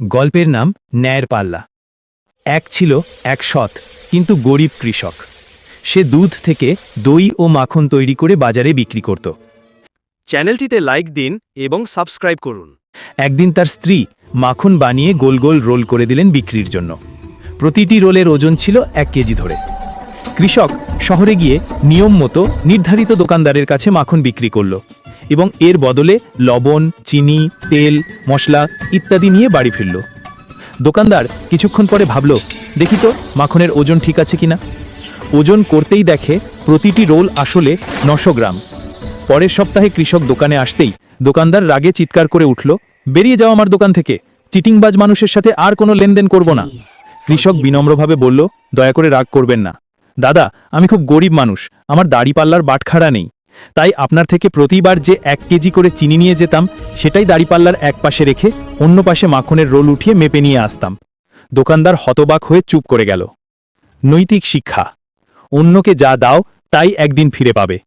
গল্পের নাম ন্যায়ের পাল্লা। এক ছিল এক সৎ, কিন্তু গরিব কৃষক। সে দুধ থেকে দই ও মাখন তৈরি করে বাজারে বিক্রি করত। চ্যানেলটিতে লাইক দিন এবং সাবস্ক্রাইব করুন। একদিন তার স্ত্রী মাখন বানিয়ে গোল গোল রোল করে দিলেন বিক্রির জন্য। প্রতিটি রোলের ওজন ছিল এক কেজি ধরে। কৃষক শহরে গিয়ে নিয়ম মতো নির্ধারিত দোকানদারের কাছে মাখন বিক্রি করল। এবং এর বদলে লবণ, চিনি, তেল, মশলা ইত্যাদি নিয়ে বাড়ি ফিরল। দোকানদার কিছুক্ষণ পরে ভাবল, দেখি তো, মাখনের ওজন ঠিক আছে কিনা? ওজন করতেই দেখে প্রতিটি রোল আসলে নশো গ্রাম। পরের সপ্তাহে কৃষক দোকানে আসতেই দোকানদার রাগে চিৎকার করে উঠল, বেরিয়ে যাও আমার দোকান থেকে, চিটিংবাজ মানুষের সাথে আর কোনো লেনদেন করব না। কৃষক বিনম্রভাবে বলল, দয়া করে রাগ করবেন না। দাদা, আমি খুব গরিব মানুষ, আমার দাড়িপাল্লার বাটখারা নেই। তাই আপনার থেকে প্রতিবার যে এক কেজি করে চিনি নিয়ে যেতাম, সেটাই দাড়িপাল্লার এক পাশে রেখে অন্য পাশে মাখনের রোল উঠিয়ে মেপে নিয়ে আসতাম। দোকানদার হতবাক হয়ে চুপ করে গেল। নৈতিক শিক্ষা। অন্যকে যা দাও, তাই একদিন ফিরে পাবে।